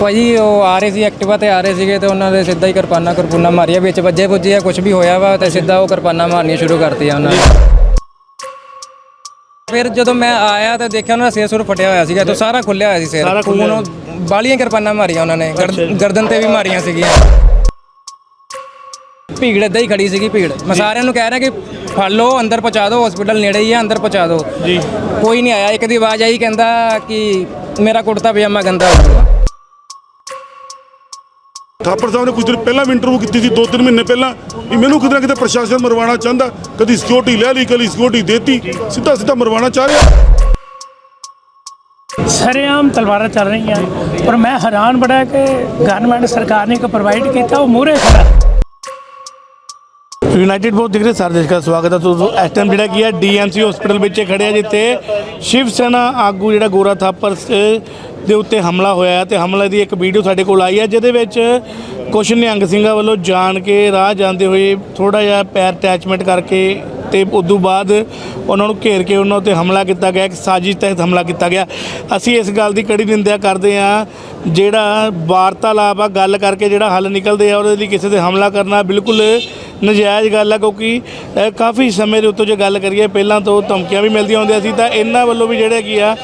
ਭਾਜੀ ਉਹ ਆ ਰਹੇ ਸੀ ਐਕਟਿਵਾ ਤੇ ਆ ਰਹੇ ਸੀਗੇ ਤੇ ਉਹਨਾਂ ਦੇ ਸਿੱਧਾ ਹੀ ਕਿਰਪਾਨਾਂ ਕਿਰਪੂਨਾ ਮਾਰੀਆਂ ਵਿੱਚ ਵੱਜੇ ਪੁੱਜੇ ਆ ਕੁਝ ਵੀ ਹੋਇਆ ਵਾ ਤੇ ਸਿੱਧਾ ਉਹ ਕਿਰਪਾਨਾਂ ਮਾਰਨੀਆਂ ਸ਼ੁਰੂ ਕਰਤੀਆਂ ਉਹਨਾਂ ਨੇ। ਫਿਰ ਜਦੋਂ ਮੈਂ ਆਇਆ ਤਾਂ ਦੇਖਿਆ ਉਹਨਾਂ ਦਾ ਸਿਰ ਸੁਰ ਫਟਿਆ ਹੋਇਆ ਸੀਗਾ ਤੇ ਸਾਰਾ ਖੁੱਲਿਆ ਹੋਇਆ ਸੀ ਸਿਰ। ਖੂਨ ਬਾਲੀਆਂ ਕਿਰਪਾਨਾਂ ਮਾਰੀਆਂ ਉਹਨਾਂ ਨੇ ਗਰਦ- ਗਰਦਨ ਤੇ ਵੀ ਮਾਰੀਆਂ ਸੀਗੀਆਂ। ਭੀੜ ਏਦਾਂ ਹੀ ਖੜੀ ਸੀਗੀ ਭੀੜ। ਮੈਂ ਸਾਰਿਆਂ ਨੂੰ ਕਹਿ ਰਿਹਾ ਕਿ ਫੜ ਲਓ ਅੰਦਰ ਪਹੁੰਚਾ ਦਿਓ ਹਸਪੀਟਲ ਨੇੜੇ ਹੀ ਆ ਅੰਦਰ ਪਹੁੰਚਾ ਦਿਓ। ਜੀ। ਕੋਈ ਨਹੀਂ ਆਇਆ ਇੱਕ ਦੀ ਆਵਾਜ਼ ਆਈ ਕਹਿੰਦਾ ਕਿ ਮੇਰਾ ਕੁੜਤਾ ਪਜਾਮਾ ਗੰਦਾ ਹੋ ਗਿਆ। ਥਾਪਰ ਸਾਹਿਬ ਨੇ ਕੁਝ ਦਿਨ ਪਹਿਲਾਂ ਵੀ ਇੰਟਰਵਿਊ ਕੀਤੀ ਸੀ 2-3 ਮਹੀਨੇ ਪਹਿਲਾਂ। ਵੀ ਮੈਨੂੰ ਕਿਤੇ ਨਾ ਕਿਤੇ ਪ੍ਰਸ਼ਾਸਨ ਮਰਵਾਉਣਾ ਚਾਹੁੰਦਾ। ਕਦੀ ਸਿਕਿਉਰਿਟੀ ਲੈ ਲਈ ਕਦੀ ਸਿਕਿਉਰਿਟੀ ਦੇਤੀ। ਸਿੱਧਾ ਸਿੱਧਾ ਮਰਵਾਉਣਾ ਚਾਹ ਰਿਹਾ। ਸਰੇਆਮ ਤਲਵਾਰਾਂ ਚੱਲ ਰਹੀਆਂ ਪਰ ਮੈਂ ਹੈਰਾਨ ਬੜਾ ਕਿ ਗਵਰਨਮੈਂਟ ਸਰਕਾਰ ਨੇ ਇੱਕ ਪ੍ਰੋਵਾਈਡ ਕੀਤਾ ਉਹ ਮੂਹਰੇ ਖੜਾ। ਯੂਨਾਈਟਿਡ ਬਹੁਤ ਦਿਖ ਰਹੇ ਸਾਰੇ ਦੇਸ਼ ਦਾ ਸਵਾਗਤ ਹੈ। ਤੁਸੀਂ ਇਸ ਟਾਈਮ ਜਿਹੜਾ ਕੀ ਹੈ ਡੀਐਮਸੀ ਹਸਪੀਟਲ ਵਿੱਚ ਖੜੇ ਆ ਜਿੱਥੇ ਸ਼ਿਵ ਸੈਨਾ ਆਗੂ ਜਿਹੜਾ ਗੋਰਾ ਥਾਪਰ ਦੇ ਉੱਤੇ ਹਮਲਾ ਹੋਇਆ ਹੈ ਤੇ ਹਮਲੇ ਦੀ ਇੱਕ ਵੀਡੀਓ ਸਾਡੇ ਕੋਲ ਆਈ ਹੈ, ਜਿਹਦੇ ਵਿੱਚ ਕੁਛ ਨਿਹੰਗ ਸਿੰਘਾਂ ਵੱਲੋਂ ਜਾਣ ਕੇ ਰਾਹ ਜਾਂਦੇ ਹੋਏ ਥੋੜਾ ਜਿਹਾ ਪੈਰ ਅਟੈਚਮੈਂਟ ਕਰਕੇ ਤੇ ਤੋਂ ਬਾਅਦ ਉਹਨਾਂ ਨੂੰ ਘੇਰ ਕੇ ਉਹਨਾਂ ਉੱਤੇ ਹਮਲਾ ਕੀਤਾ ਗਿਆ, ਇੱਕ ਸਾਜ਼ਿਸ਼ ਤਹਿਤ ਹਮਲਾ ਕੀਤਾ ਗਿਆ। ਅਸੀਂ ਇਸ ਗੱਲ ਦੀ ਕੜੀ ਨਿੰਦਿਆ ਕਰਦੇ ਹਾਂ, ਜਿਹੜਾ ਵਾਰਤਾਲਾਪ ਆ, ਗੱਲ ਕਰਕੇ ਜਿਹੜਾ ਹੱਲ ਨਿਕਲਦੇ ਆ, ਉਹਦੇ ਲਈ ਕਿਸੇ ਤੇ ਹਮਲਾ ਕਰਨਾ ਬਿਲਕੁਲ ਨਜਾਇਜ਼ ਗੱਲ ਆ ਕਿਉਂਕਿ ਅ, ਕਾਫੀ ਸਮੇਂ ਦੇ ਉੱਤੋਂ ਜੇ ਗੱਲ ਕਰੀਏ ਪਹਿਲਾਂ ਤੋਂ ਧਮਕੀਆਂ ਵੀ ਮਿਲਦੀਆਂ ਹੁੰਦੀਆਂ ਸੀ ਤਾਂ ਇਹਨਾਂ ਵੱਲੋਂ ਵੀ ਜਿਹੜੇ ਕੀ ਆ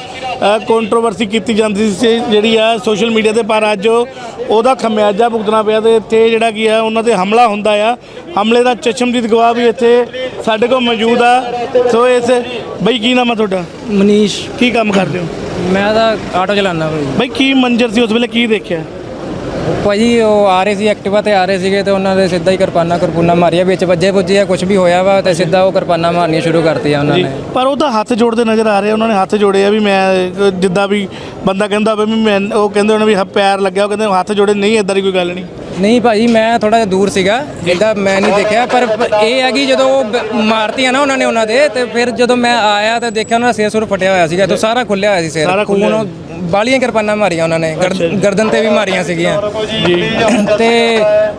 ਕੰਟਰੋਵਰਸੀ ਕੀਤੀ ਜਾਂਦੀ ਸੀ ਜਿਹੜੀ ਆ ਸੋਸ਼ਲ ਮੀਡੀਆ ਤੇ ਪਰ ਅੱਜ ਉਹਦਾ ਖਮਿਆਜਾ ਭੁਗਤਣਾ ਪਿਆ ਤੇ ਇੱਥੇ ਜਿਹੜਾ ਕੀ ਆ ਉਹਨਾਂ ਤੇ ਹਮਲਾ ਹੁੰਦਾ ਆ। ਹਮਲੇ ਦਾ ਚਸ਼ਮਦੀਦ ਗਵਾਹ ਵੀ ਇੱਥੇ ਸਾਡੇ ਕੋਲ ਮੌਜੂਦ ਆ। ਸੋ ਇਸ ਬਈ ਕੀ ਨਾਮ ਆ ਤੁਹਾਡਾ? ਮਨੀਸ਼। ਕੀ ਕੰਮ ਕਰਦੇ ਹੋ? ਮੈਂ ਤਾਂ ਆਟੋ ਚਲਾਉਂਦਾ ਭਾਈ ਬਈ ਕੀ ਮੰਜ਼ਰ ਸੀ ਉਸ ਵੇਲੇ ਕੀ ਦੇਖਿਆ? ਭਾਜੀ ਉਹ ਆ ਰਹੇ ਸੀ ਐਕਟਿਵਾ ਤੇ ਆ ਰਹੇ ਸੀਗੇ ਤੇ ਉਹਨਾਂ ਦੇ ਸਿੱਧਾ ਹੀ ਕਿਰਪਾਨਾਂ ਕਿਰਪੂਨਾ ਮਾਰੀਆਂ ਵਿੱਚ ਵੱਜੇ ਪੁੱਜੇ ਆ ਕੁਝ ਵੀ ਹੋਇਆ ਵਾ ਤੇ ਸਿੱਧਾ ਉਹ ਕਿਰਪਾਨਾਂ ਮਾਰਨੀਆਂ ਸ਼ੁਰੂ ਕਰਤੀਆਂ ਉਹਨਾਂ ਨੇ। ਪਰ ਉਹ ਤਾਂ ਹੱਥ ਜੋੜਦੇ ਨਜ਼ਰ ਆ ਰਹੇ ਉਹਨਾਂ ਨੇ ਹੱਥ ਜੋੜੇ ਆ ਵੀ ਮੈਂ ਜਿੱਦਾਂ ਵੀ ਬੰਦਾ ਕਹਿੰਦਾ ਵੀ ਮੈਂ ਉਹ ਕਹਿੰਦੇ ਉਹਨਾਂ ਵੀ ਹ- ਪੈਰ ਲੱਗਿਆ ਉਹ ਕਹਿੰਦੇ ਹੱਥ ਜੋੜੇ ਨਹੀਂ ਇਦਾਂ ਦੀ ਕੋਈ ਗੱਲ ਨਹੀਂ। ਨਹੀਂ ਭਾਜੀ ਮੈਂ ਥੋੜਾ ਜਿਹਾ ਦੂਰ ਸੀਗਾ ਇਹਦਾ ਮੈਂ ਨਹੀਂ ਦੇਖਿਆ ਪਰ ਇਹ ਹੈ ਕਿ ਜਦੋਂ ਉਹ ਮਾਰਤੀਆਂ ਨਾ ਉਹਨਾਂ ਨੇ ਉਹਨਾਂ ਦੇ ਤੇ ਫਿਰ ਜਦੋਂ ਮੈਂ ਆਇਆ ਤਾਂ ਦੇਖਿਆ ਉਹਨਾਂ ਦਾ ਸਿਰ ਸੁਰ ਫਟਿਆ ਹੋਇਆ ਸੀਗਾ ਤੇ ਸਾਰਾ ਖੁੱਲਿਆ ਹੋਇਆ ਸੀ ਸਾਰਾ। ਖੂਨ ਬਾਲੀਆਂ ਕਿਰਪਾਨਾਂ ਮਾਰੀਆਂ ਉਹਨਾਂ ਨੇ ਗਰਦ- ਗਰਦਨ ਤੇ ਵੀ ਮਾਰੀਆਂ ਸੀਗੀਆਂ। ਤੇ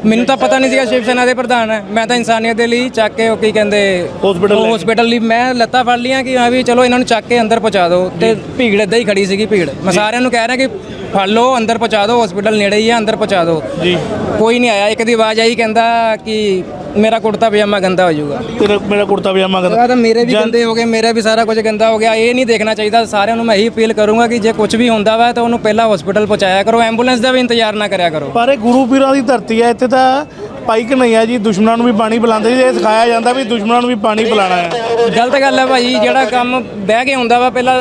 ਮੈਨੂੰ ਤਾਂ ਪਤਾ ਨਹੀਂ ਸੀਗਾ ਸ਼ਿਵ ਸੈਨਾ ਦੇ ਪ੍ਰਧਾਨ ਹੈ। ਮੈਂ ਤਾਂ ਇਨਸਾਨੀਅਤ ਦੇ ਲਈ ਚੱਕ ਕੇ ਉਹ ਕੀ ਕਹਿੰਦੇ Hospital ਲੈ ਗਏ। ਹਸਪੀਟਲ ਲਈ ਮੈਂ ਲੱਤਾਂ ਫੜ ਲੀਆਂ ਕਿ ਹਾਂ ਵੀ ਚਲੋ ਇਹਨਾਂ ਨੂੰ ਚੱਕ ਕੇ ਅੰਦਰ ਪਹੁੰਚਾ ਦਿਓ। ਤੇ ਭੀੜ ਏਦਾਂ ਹੀ ਖੜੀ ਸੀਗੀ ਭੀੜ। ਮੈਂ ਸਾਰਿਆਂ ਨੂੰ ਕਹਿ ਰਿਹਾ ਕਿ ਫੜ ਲਓ ਅੰਦਰ ਪਹੁੰਚਾ ਦਿਓ ਹਸਪੀਟਲ ਨੇੜੇ ਹੀ ਆ ਅੰਦਰ ਪਹੁੰਚਾ ਦਿਓ। ਜੀ। ਕੋਈ ਨਹੀਂ ਆਇਆ ਇੱਕ ਦੀ ਆਵਾਜ਼ ਆਈ ਕਹਿੰਦਾ ਕਿ ਮੇਰਾ ਕੁੜਤਾ ਪਜਾਮਾ ਗੰਦਾ ਹੋ ਜਾਊਗਾ। ਤੇਰਾ ਮੇਰਾ ਕੁੜਤਾ ਪਜਾਮਾ ਕਹਿੰਦਾ ਤਾਂ ਮੇਰੇ ਵੀ ਗੰਦੇ ਹੋ ਗਏ ਮੇਰਾ ਵੀ ਸਾਰਾ ਕੁਝ ਗੰਦਾ ਹੋ ਗਿਆ ਇਹ ਨਹੀਂ ਦੇਖਣਾ ਚਾਹੀਦਾ ਸਾਰਿਆਂ ਨੂੰ ਮੈਂ ਇਹੀ ਅਪੀਲ ਕਰੂੰਗਾ ਕਿ ਜੇ ਕੁਝ ਵੀ ਹੁੰਦਾ ਵਾ ਤਾਂ ਉਹਨੂੰ ਪਹਿਲਾਂ ਹਸਪੀਟਲ ਪਹੁੰਚਾਇਆ ਕਰੋ ਐਂਬੂਲੈਂਸ ਦਾ ਵੀ ਇੰਤਜ਼ਾਰ ਨਾ ਕਰਿਆ ਕਰੋ। ਪਰ ਇਹ ਗੁਰੂ ਪੀਰਾਂ ਦੀ ਧਰਤੀ ਹੈ ਇੱਥੇ ਤਾਂ ਪਾਈ ਕਿ ਨਹੀਂ ਹੈ ਜੀ ਦੁਸ਼ਮਣਾਂ ਨੂੰ ਵੀ ਪਾਣੀ ਪਿਲਾਉਂਦੇ ਜੀ ਇਹ ਸਿਖਾਇਆ ਜਾਂਦਾ ਵੀ ਦੁਸ਼ਮਣਾਂ ਨੂੰ ਵੀ ਪਾਣੀ ਪਿਲਾਣਾ ਹੈ। ਗਲਤ ਗੱਲ ਹੈ ਭਾਜੀ ਜਿਹੜਾ ਕੰਮ ਬਹਿ ਕੇ ਹੁੰਦਾ ਵਾ ਪਹਿਲਾਂ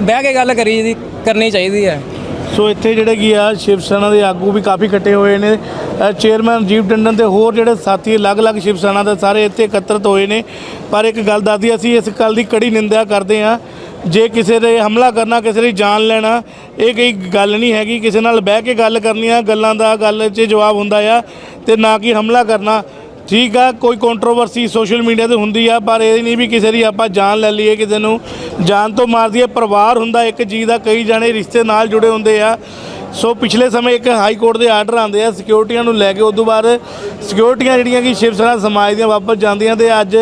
ਬਹਿ ਕੇ ਗੱਲ ਕਰੀ ਦੀ ਕਰਨੀ ਚਾਹੀਦੀ ਹੈ। ਸੋ ਇੱਥੇ ਜਿਹੜੇ ਕੀ ਆ, ਸ਼ਿਵ ਸੈਨਾ ਦੇ ਆਗੂ ਵੀ ਕਾਫੀ ਇਕੱਠੇ ਹੋਏ ਨੇ। ਚੇਅਰਮੈਨ ਰਜੀਵ ਟੰਡਨ ਤੇ ਹੋਰ ਜਿਹੜੇ ਸਾਥੀ ਅਲੱਗ-ਅਲੱਗ ਸ਼ਿਵ ਸੈਨਾ ਦੇ ਸਾਰੇ ਇੱਥੇ ਇਕੱਤਰਤ ਹੋਏ ਨੇ। ਪਰ ਇੱਕ ਗੱਲ ਦੱਸਦੀ, ਅਸੀਂ ਇਸ ਗੱਲ ਦੀ ਕੜੀ ਨਿੰਦਿਆ ਕਰਦੇ ਹਾਂ। ਜੇ ਕਿਸੇ ਦੇ ਹਮਲਾ ਕਰਨਾ, ਕਿਸੇ ਦੀ ਜਾਨ ਲੈਣਾ, ਇਹ ਕੋਈ ਗੱਲ ਨਹੀਂ ਹੈਗੀ। ਕਿਸੇ ਨਾਲ ਬਹਿ ਕੇ ਗੱਲ ਕਰਨੀ ਆ, ਗੱਲਾਂ ਦਾ ਗੱਲ 'ਚ ਜਵਾਬ ਹੁੰਦਾ ਆ ਤੇ ਨਾ ਕਿ ਹਮਲਾ ਕਰਨਾ। ਠੀਕ ਆ, ਕੋਈ ਕੰਟਰੋਵਰਸੀ ਸੋਸ਼ਲ ਮੀਡੀਆ ਤੇ ਹੁੰਦੀ ਆ, ਪਰ ਇਹ ਨਹੀਂ ਵੀ ਕਿਸੇ ਦੀ ਆਪਾਂ ਜਾਨ ਲੈ ਲਈਏ, ਕਿਸੇ ਨੂੰ ਜਾਨ ਤੋਂ ਮਾਰ ਦਈਏ। ਪਰਿਵਾਰ ਹੁੰਦਾ, ਇੱਕ ਜੀ ਦਾ ਕਈ ਜਾਣੇ ਰਿਸ਼ਤੇ ਨਾਲ ਜੁੜੇ ਹੁੰਦੇ ਆ। ਸੋ ਪਿਛਲੇ ਸਮੇਂ ਇੱਕ ਹਾਈ ਕੋਰਟ ਦੇ ਆਰਡਰ ਆਉਂਦੇ ਆ ਸਿਕਿਉਰਟੀਆਂ ਨੂੰ ਲੈ ਕੇ ਉਦੋਂ ਬਾਅਦ ਸਿਕਿਉਰਟੀਆਂ ਜਿਹੜੀਆਂ ਕਿ ਸ਼ਿਵ ਸੈਨਾ ਸਮਾਜ ਦੀਆਂ ਵਾਪਸ ਜਾਂਦੀਆਂ ਤੇ ਅੱਜ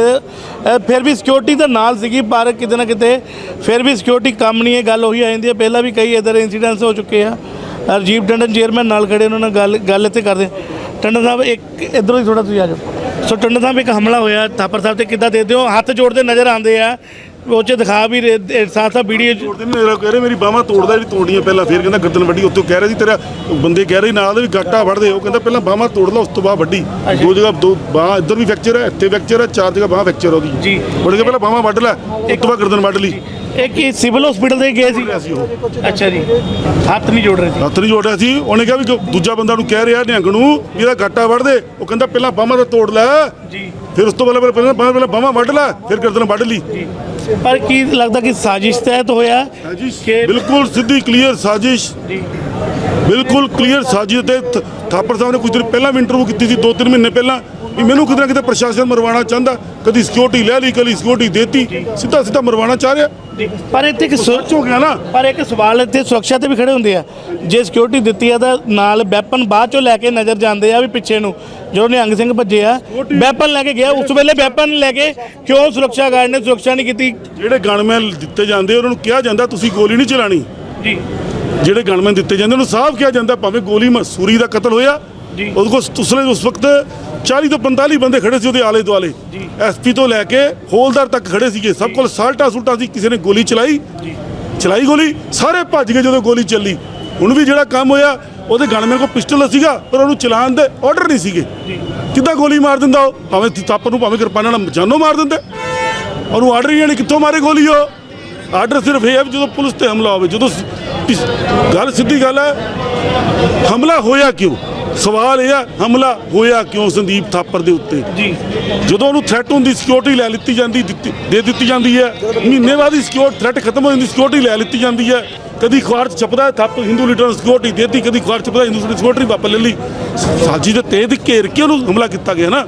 ਫਿਰ ਵੀ ਸਿਕਿਉਰਟੀ ਤਾਂ ਨਾਲ ਸੀਗੀ, ਪਰ ਕਿਤੇ ਨਾ ਕਿਤੇ ਫਿਰ ਵੀ ਸਿਕਿਉਰਟੀ ਕੰਮ ਨਹੀਂ, ਇਹ ਗੱਲ ਉਹੀ ਆ ਜਾਂਦੀ ਹੈ ਪਹਿਲਾਂ ਵੀ ਕਈ ਇਧਰ ਇਨਸੀਡੈਂਟਸ ਹੋ ਚੁੱਕੇ ਆ। ਰਜੀਵ ਟੰਡਨ ਚੇਅਰਮੈਨ ਨਾਲ ਖੜੇ ਉਹਨਾਂ ਨਾਲ ਗੱਲ ਗੱਲ ਇੱਥੇ ਕਰਦੇ ਟੰਡਨ ਸਾਹਿਬ, ਇੱਕ ਇਧਰੋਂ ਹੀ ਥੋੜਾ ਤੁਸੀਂ ਆ ਜਾਓ। ਸੋ ਟੰਡਨ ਸਾਹਿਬ ਇੱਕ ਹਮਲਾ ਹੋਇਆ ਥਾਪਰ ਸਾਹਿਬ ਤੇ ਕਿੱਦਾਂ ਦੇਖਦੇ ਹੋ? ਹੱਥ ਜੋੜਦੇ ਨਜ਼ਰ ਆਉਂਦੇ ਆ ਉਹ 'ਚ ਦਿਖਾ ਵੀ ਸਾਥ ਸਾਥ ਵੀਡੀਓ ਤੋੜਦੇ ਨੇ ਮੇਰਾ ਕਹਿ ਰਹੇ ਮੇਰੀ ਬਾਹਾਂ ਤੋੜਦਾ ਜਿਹੜੀ ਤੋੜੀਆਂ ਪਹਿਲਾਂ ਫਿਰ ਕਹਿੰਦਾ ਗਰਦਨ ਵੱਡੀ ਉੱਤੋਂ ਕਹਿ ਰਿਹਾ ਸੀ ਤੇਰਾ ਬੰਦੇ ਕਹਿ ਰਹੇ ਨਾਲ ਵੀ ਗੱਟਾ ਵੜਦੇ ਉਹ ਕਹਿੰਦਾ ਪਹਿਲਾਂ ਬਾਹਾਂ ਤੋੜ ਲਾ ਉਸ ਤੋਂ ਬਾਅਦ ਵੱਡੀ ਦੋ ਜਗ੍ਹਾ ਦੋ ਬਾਹਾਂ ਇੱਧਰ ਵੀ ਫ੍ਰੈਕਚਰ ਹੈ ਇੱਥੇ ਫ੍ਰੈਕਚਰ ਹੈ ਚਾਰ ਜਗ੍ਹਾ ਬਾਹਾਂ ਫ੍ਰੈਕਚਰ ਉਹਦੀ। ਜੀ। ਕੇ ਪਹਿਲਾਂ ਬਾਹਾਂ ਵੱਢ ਲੈ ਉਸ ਤੋਂ ਬਾਅਦ ਗਰਦਨ ਵੱਢ ਲਈ। ਇੱਕ ਹੀ ਸਿਵਲ ਹਸਪੀਟਲ ਦੇ ਗਏ ਸੀ? ਉਹ ਅੱਛਾ ਜੀ। ਹੱਥ ਨਹੀਂ ਜੋੜ ਰਹੇ ਸੀ। ਹੱਥ ਨਹੀਂ ਜੋੜਿਆ ਸੀ। ਉਹਨੇ ਕਿਹਾ ਵੀ ਜੋ ਦੂਜਾ ਬੰਦਾ ਨੂੰ ਕਹਿ ਰਿਹਾ ਨਿਹੰਗ ਨੂੰ ਵੀ ਇਹਦਾ ਗੱਟਾ ਵੱਢ ਦੇ। ਉਹ ਕਹਿੰਦਾ ਪਹਿਲਾਂ ਬਾਹਾਂ ਦਾ ਤੋੜ ਲੈ। ਜੀ। ਫਿਰ ਉਸ ਤੋਂ ਪਹਿਲਾਂ ਪਹਿਲਾਂ ਬਾਹਾਂ ਪਹਿਲਾਂ ਬਾਹਾਂ ਵੱਢ ਲੈ। ਫਿਰ ਗਰਦਨ ਵੱਢ ਲਈ। ਪਰ ਕੀ ਲੱਗਦਾ ਕਿ ਸਾਜ਼ਿਸ਼ ਤਹਿਤ ਹੋਇਆ ਕਿ- ਬਿਲਕੁਲ ਸਿੱਧੀ ਕਲੀਅਰ ਸਾਜ਼ਿਸ਼। ਜੀ। ਬਿਲਕੁਲ ਕਲੀਅਰ ਸਾਜ਼ਿਸ਼ ਤੇ ਥਾਪਰ ਸਾਹਿਬ ਨੇ ਕੁਝ ਦਿਨ ਪਹਿਲਾਂ ਵੀ ਇੰਟਰਵਿਊ ਕੀਤੀ ਸੀ 2-3 ਮਹੀਨੇ ਪਹਿਲਾਂ। ਵੀ ਮੈਨੂੰ ਕਿਤੇ ਨਾ ਕਿਤੇ ਪ੍ਰਸ਼ਾਸਨ ਮਰਵਾਉਣਾ ਚਾਹੁੰਦਾ ਕਦੀ ਸਿਕਿਉਰਿਟੀ ਲੈ ਲਈ ਕਦੀ ਸਿਕਿਉਰਿਟੀ ਦੇਤੀ ਸਿੱਧਾ ਸਿੱਧਾ ਮਰਵਾਉਣਾ ਚਾਹ ਰਿਹਾ। ਪਰ ਇੱਥੇ ਇੱਕ ਸੱਚ ਹੋ ਗਿਆ ਨਾ? ਪਰ ਇੱਕ ਸਵਾਲ ਇੱਥੇ ਸੁਰੱਖਿਆ ਤੇ ਵੀ ਖੜੇ ਹੁੰਦੇ ਆ। ਜੇ ਸਿਕਿਉਰਿਟੀ ਦਿੱਤੀ ਆ ਤਾਂ ਨਾਲ ਵੈਪਨ ਬਾਅਦ ਚੋਂ ਲੈ ਕੇ ਨਜ਼ਰ ਜਾਂਦੇ ਆ ਵੀ ਪਿੱਛੇ ਨੂੰ। ਜਦੋਂ ਨਿਹੰਗ ਸਿੰਘ ਭੱਜੇ ਆ ਵੈਪਨ ਲੈ ਕੇ ਗਿਆ ਉਸ ਵੇਲੇ ਵੈਪਨ ਲੈ ਕੇ ਕਿਉਂ ਸੁਰੱਖਿਆ ਗਾਰਡ ਨੇ ਸੁਰੱਖਿਆ ਨਹੀਂ ਕੀਤੀ? ਜਿਹੜੇ ਗਨਮੈਨ ਦਿੱਤੇ ਜਾਂਦੇ ਉਹਨਾਂ ਨੂੰ ਕਿਹਾ ਜਾਂਦਾ ਤੁਸੀਂ ਗੋਲੀ ਨਹੀਂ ਚਲਾਣੀ। ਜੀ। ਜਿਹੜੇ ਗਨਮੈਨ ਦਿੱਤੇ ਜਾਂਦੇ ਉਹਨੂੰ ਸਾਫ਼ ਕਿਹਾ ਜਾਂਦਾ ਭਾਵੇਂ ਗੋਲੀ ਮਸੂਰੀ ਦਾ ਕਤਲ ਹੋਇਆ। ਉਹਦੇ ਕੋਲ ਉਸਲੇ ਉਸ ਵਕਤ 40 ਤੋਂ 45 ਬੰਦੇ ਖੜੇ ਸੀ ਉਹਦੇ ਆਲੇ ਦੁਆਲੇ ਐਸਪੀ ਤੋਂ ਲੈ ਕੇ ਹੋਲਦਾਰ ਤੱਕ ਖੜੇ ਸੀਗੇ। ਸਭ ਕੋਲ ਸਾਲਟਾ ਸੁਲਟਾ ਸੀ ਕਿਸੇ ਨੇ ਗੋਲੀ ਚਲਾਈ। ਚਲਾਈ ਗੋਲੀ ਸਾਰੇ ਭੱਜ ਗਏ ਜਦੋਂ ਗੋਲੀ ਚੱਲੀ। ਹੁਣ ਵੀ ਜਿਹੜਾ ਕੰਮ ਹੋਇਆ ਉਹਦੇ ਗਨਮੈਨ ਕੋਲ ਪਿਸਟਲ ਸੀਗਾ ਪਰ ਉਹਨੂੰ ਚਲਾਉਣ ਦੇ ਆਰਡਰ ਨਹੀਂ ਸੀਗੇ। ਕਿੱਦਾਂ ਗੋਲੀ ਮਾਰ ਦਿੰਦਾ ਉਹ? ਭਾਵੇਂ ਥਾਪਰ ਨੂੰ ਭਾਵੇਂ ਕਿਰਪਾਨਾਂ ਨਾਲ ਜਾਨੋਂ ਮਾਰ ਦਿੰਦੇ। ਉਹਨੂੰ ਆਰਡਰ ਹੀ ਨਹੀਂ ਕਿੱਥੋਂ ਮਾਰੇ ਗੋਲੀ ਉਹ? ਆਰਡਰ ਸਿਰਫ ਇਹ ਹੈ ਜਦੋਂ ਪੁਲਿਸ ਤੇ ਹਮਲਾ ਹੋਵੇ ਜਦੋਂ ਗੱਲ ਸਿੱਧੀ ਗੱਲ ਹੈ ਹਮਲਾ ਹੋਇਆ ਕਿਉਂ? ਸਵਾਲ ਇਹ ਹੈ ਹਮਲਾ ਹੋਇਆ ਕਿਉਂ ਸੰਦੀਪ ਥਾਪਰ ਦੇ ਉੱਤੇ? ਜੀ। ਜਦੋਂ ਉਹਨੂੰ ਥ੍ਰੈਟ ਹੁੰਦੀ ਸਿਕਿਉਰਿਟੀ ਲੈ ਲਿੱਤੀ ਜਾਂਦੀ ਦਿੱਤੀ- ਦੇ ਦਿੱਤੀ ਜਾਂਦੀ ਹੈ। ਮਹੀਨੇ ਬਾਅਦ ਹੀ ਸਿਕਿਉਰ ਥ੍ਰੈਟ ਖਤਮ ਹੋ ਜਾਂਦੀ ਸਿਕਿਉਰਿਟੀ ਲੈ ਲਿੱਤੀ ਜਾਂਦੀ ਹੈ। ਕਦੀ ਅਖਬਾਰ 'ਚ ਛਪਦਾ ਹੈ ਥੱਪ ਹਿੰਦੂ ਲੀਡਰ ਨੂੰ ਸਿਕਿਉਰਿਟੀ ਦੇਤੀ ਕਦੀ ਅਖਬਾਰ 'ਚ ਛਪਦਾ ਹਿੰਦੂ ਲੀਡਰ ਸਿਕਿਉਰਿਟੀ ਵਾਪਸ ਲੈ ਲਈ। ਸਾਜੀ ਦੇ ਤੇਜ਼ ਘੇਰ ਕੇ ਉਹਨੂੰ ਹਮਲਾ ਕੀਤਾ ਗਿਆ ਨਾ।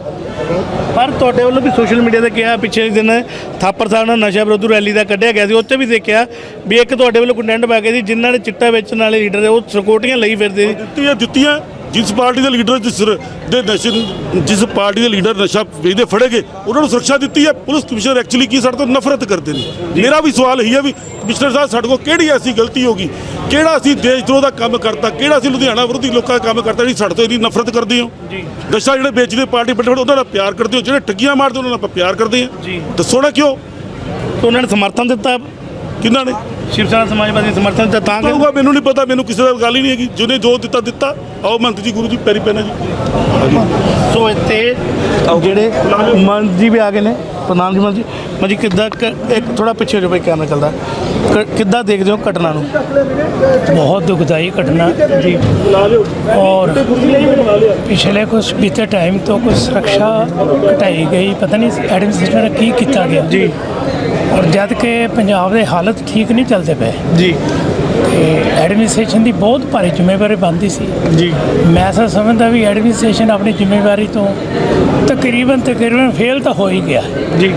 ਪਰ ਤੁਹਾਡੇ ਵੱਲੋਂ ਵੀ ਸੋਸ਼ਲ ਮੀਡੀਆ ਤੇ ਕਿਹਾ ਪਿਛਲੇ ਦਿਨ ਥਾਪਰ ਸਾਹਿਬ ਨਾਲ ਨਸ਼ਾ ਵਿਰੋਧੀ ਰੈਲੀ ਦਾ ਕੱਢਿਆ ਗਿਆ ਸੀ ਉੱਥੇ ਵੀ ਦੇਖਿਆ ਵੀ ਇੱਕ ਤੁਹਾਡੇ ਵੱਲੋਂ ਕੰਟੈਂਟ ਪਾ ਕੇ ਸੀ ਜਿਨ੍ਹਾਂ ਨੇ ਚਿੱਟਾ ਵੇਚਣ ਵਾਲੇ ਲੀਡਰ ਉਹ ਸਿਕਿਉਰਟੀਆਂ ਲਈ ਫਿਰਦੇ ਸੀ। ਦਿੱਤੀਆਂ ਦਿੱਤੀਆਂ। ਜਿਸ ਪਾਰਟੀ ਦੇ ਲੀਡਰ ਜਿਸ ਦੇ ਨਸ਼ੇ ਜਿਸ ਪਾਰਟੀ ਦੇ ਲੀਡਰ ਨਸ਼ਾ ਵੇਚਦੇ ਫੜੇ ਗਏ ਉਹਨਾਂ ਨੂੰ ਸੁਰੱਖਿਆ ਦਿੱਤੀ ਹੈ। ਪੁਲਿਸ ਕਮਿਸ਼ਨਰ ਐਕਚੁਅਲੀ ਕੀ ਸਾਡੇ ਤੋਂ ਨਫ਼ਰਤ ਕਰਦੇ ਨੇ? ਮੇਰਾ ਵੀ ਸਵਾਲ ਇਹੀ ਹੈ ਵੀ ਕਮਿਸ਼ਨਰ ਸਾਹਿਬ ਸਾਡੇ ਕੋਲ ਕਿਹੜੀ ਐਸੀ ਗਲਤੀ ਹੋ ਗਈ? ਕਿਹੜਾ ਅਸੀਂ ਦੇਸ਼ ਦਰੋਹ ਦਾ ਕੰਮ ਕਰਤਾ? ਕਿਹੜਾ ਅਸੀਂ ਲੁਧਿਆਣਾ ਵਿਰੋਧੀ ਲੋਕਾਂ ਦਾ ਕੰਮ ਕਰਤਾ ਜਿਹੜੀ ਸਾਡੇ ਤੋਂ ਇੰਨੀ ਨਫ਼ਰਤ ਕਰਦੇ ਹੋ? ਜੀ। ਨਸ਼ਾ ਜਿਹੜੇ ਵੇਚਦੇ ਪਾਰਟੀ ਵੱਡੇ ਵੱਡੇ ਉਹਨਾਂ ਨਾਲ ਪਿਆਰ ਕਰਦੇ ਹੋ? ਜਿਹੜੇ ਠੱਗੀਆਂ ਮਾਰਦੇ ਉਹਨਾਂ ਨਾਲ ਆਪਾਂ ਪਿਆਰ ਕਰਦੇ ਹਾਂ? ਜੀ। ਦੱਸੋ ਨਾ ਕਿਉਂ? ਉਹਨਾਂ ਨੇ ਸਮਰਥਨ ਦਿੱਤਾ। ਕਿਹਨਾਂ ਨੇ? ਸ਼ਿਵ ਸੈਨਾ ਸਮਾਜਵਾਦੀ ਨੇ ਸਮਰਥਨ ਦਿੱਤਾ ਤਾਂ ਕਿ ਕਹੂਗਾ ਮੈਨੂੰ ਨਹੀਂ ਪਤਾ ਮੈਨੂੰ ਕਿਸੇ ਦਾ ਗੱਲ ਹੀ ਨਹੀਂ ਹੈਗੀ ਜਿਹਨੇ ਜੋ ਦਿੱਤਾ ਦਿੱਤਾ ਆਓ ਮੰਤ ਜੀ ਗੁਰੂ ਜੀ ਪੈਰੀ ਪੈਣਾ ਜੀ ਸੋ ਇੱਥੇ ਜਿਹੜੇ ਮਨ ਜੀ ਵੀ ਆ ਗਏ ਨੇ ਪ੍ਰਧਾਨ ਜੀ ਮਨ ਜੀ ਮਨ ਜੀ ਕਿੱਦਾਂ ਕ- ਇੱਕ ਥੋੜਾ ਪਿੱਛੇ ਹੋ ਜਾਓ ਭਾਈ ਕੈਮਰਾ ਚੱਲਦਾ ਕ- ਕਿੱਦਾਂ ਦੇਖਦੇ ਹੋ ਘਟਨਾ ਨੂੰ बहुत दुखदाई घटना जी और पिछले कुछ बीते टाइम तो कुछ सुरक्षा घटाई गई पता नहीं एडमिनिस्ट्रेशन ने की किया गया ਜੀ ਔਰ ਜਦ ਕਿ ਪੰਜਾਬ ਦੇ ਹਾਲਤ ਠੀਕ ਨਹੀਂ ਚੱਲਦੇ ਪਏ। ਜੀ। ਐਡਮਿਨਿਸਟ੍ਰੇਸ਼ਨ ਦੀ ਬਹੁਤ ਭਾਰੀ ਜ਼ਿੰਮੇਵਾਰੀ ਬੰਦੀ ਸੀ। ਜੀ। ਮੈਂ ਸਾ ਸਮਝਦਾ ਵੀ ਐਡਮਿਨਿਸਟ੍ਰੇਸ਼ਨ ਆਪਣੀ ਜ਼ਿੰਮੇਵਾਰੀ ਤੋਂ ਤਕਰੀਬਨ ਤਕਰੀਬਨ ਫੇਲ ਤਾਂ ਹੋ ਹੀ ਗਿਆ। ਜੀ।